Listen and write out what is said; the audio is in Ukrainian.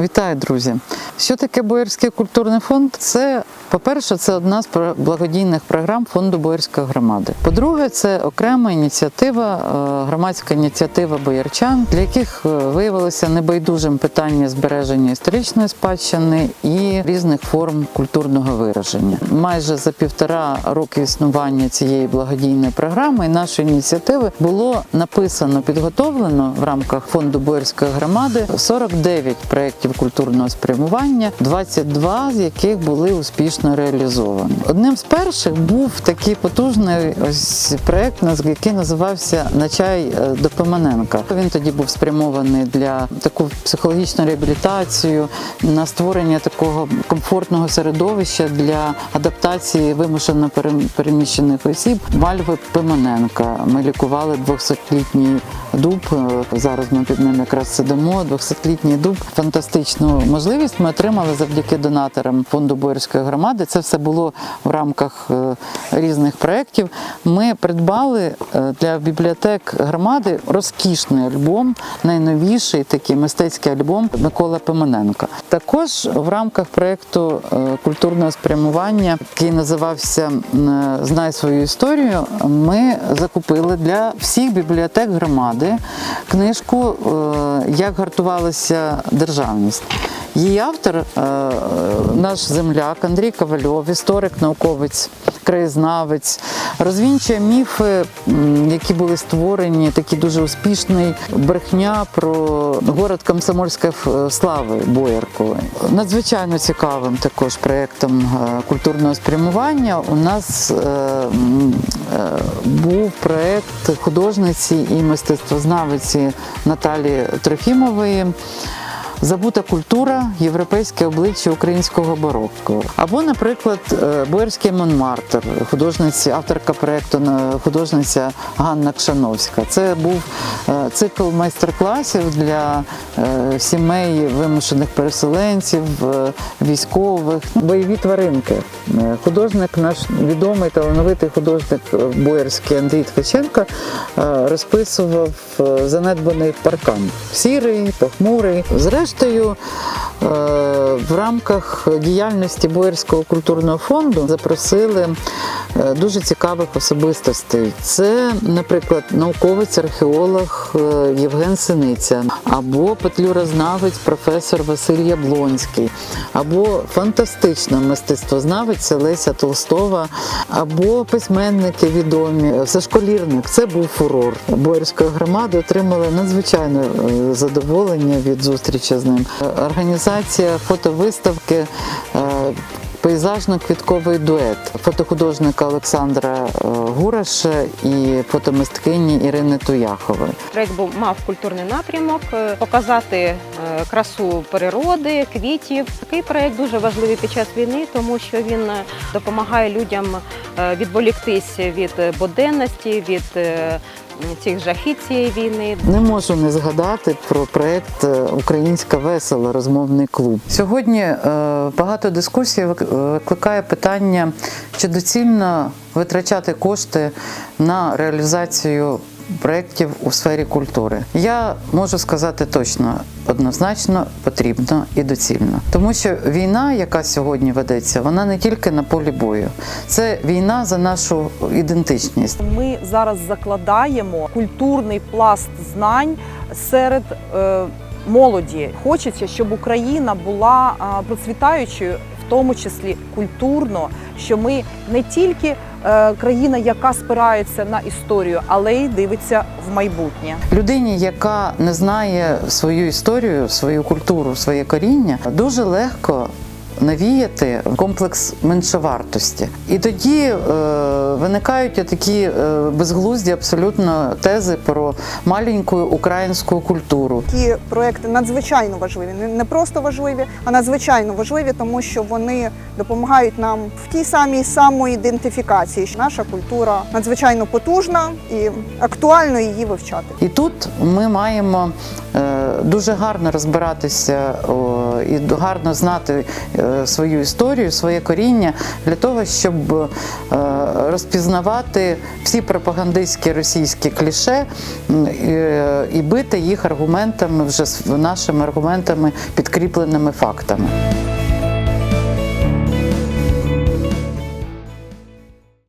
Вітаю, друзі! Що таке Боярський культурний фонд? Це, по-перше, це одна з благодійних програм фонду Боярської громади. По-друге, це окрема ініціатива, е, громадська ініціатива боярчан, для яких е, виявилося небайдужим питання збереження історичної спадщини і різних форм культурного вираження. Майже за півтора роки існування цієї благодійної програми і нашої ініціативи було написано, підготовлено в рамках фонду Боярської громади 49 проєктів культурного спрямування, 22 з яких були успішно реалізовані. Одним з перших був такий потужний ось проєкт, наз- який називався На чай е, до Пиманенка. Він тоді був спрямований для таку психологічну реабілітацію, на створення такого комфортного середовища для адаптації вимушено перем- переміщених осіб. Мальви Пиманенка. Ми лікували 200-літній дуб. Е, Зараз ми під ним якраз сидимо. 200-літній дуб. Фантастичну можливість ми отримали завдяки донаторам фонду Боярської громади. Це все було в рамках е, різних проєктів. Ми придбали е, для бібліотек громади розкішний альбом, найновіший такий мистецький альбом Микола Пимененка. Також в рамках проєкту е, культурного спрямування, який називався Знай свою історію, ми закупили для всіх бібліотек громади книжку Як гартувалася державність. Її автор, е, наш земляк Андрій Ковальов, історик, науковець, краєзнавець, розвінчує міфи, які були створені, такий дуже успішний брехня про город Комсомольської слави Боярку. Надзвичайно цікавим також проєктом е, культурного спрямування у нас е, е, був проєкт художниці і мистецтвознавиці Наталі Трофімової. Забута культура, європейське обличчя українського барокко. Або, наприклад, е, Боярський Монмартр, художниця, авторка проєкту на- художниця Ганна Кшановська. Це був е, цикл майстер-класів для е, сімей вимушених переселенців, е, військових, бойові тваринки. Е, Художник, наш відомий талановитий художник е, боярський Андрій Ткаченко е, розписував е, занедбаний паркан. Сірий, похмурий. Зрештою, е, в рамках діяльності Боярського культурного фонду запросили дуже цікавих особистостей. Це, наприклад, науковець, археолог е, Євген Синиця, або петлюрознавець професор Василь Яблонський, або фантастична мистецтвознавиця Леся Толстова, або письменники відомі. Сашко Лірник. Це був фурор. Боярської громади отримали надзвичайне е, задоволення від зустрічі з ним. Е, Організація фотовиставки. Пейзажно-квітковий дует фотохудожника Олександра е, Гураша і фотомисткині Ірини Туяхової. Проект був мав культурний напрямок, е, показати е, красу природи, квітів. Такий проект дуже важливий під час війни, тому що він допомагає людям відволіктись від буденності, від цих жахів цієї війни. Не можу не згадати про проект е, Українська весела розмовний клуб. Сьогодні е, багато дискусій викликає питання, чи доцільно витрачати кошти на реалізацію проєктів у сфері культури. Я можу сказати точно, однозначно потрібно і доцільно, тому що війна, яка сьогодні ведеться, вона не тільки на полі бою, це війна за нашу ідентичність. Ми зараз закладаємо культурний пласт знань серед е, молоді. Хочеться, щоб Україна була процвітаючою, в тому числі культурно, що ми не тільки країна, яка спирається на історію, але й дивиться в майбутнє. Людині, яка не знає свою історію, свою культуру, своє коріння, дуже легко. Навіяти комплекс меншовартості, і тоді е, виникають такі е, безглузді абсолютно тези про маленьку українську культуру. Такі проекти надзвичайно важливі. Не- просто важливі, а надзвичайно важливі, тому що вони допомагають нам в тій самій самоідентифікації. що Наша культура надзвичайно потужна і актуально її вивчати. І тут ми маємо е, дуже гарно розбиратися о, і гарно знати е, е, свою історію, своє коріння для того, щоб е, розпізнавати всі пропагандистські російські кліше і, бити їх аргументами вже нашими аргументами, підкріпленими фактами.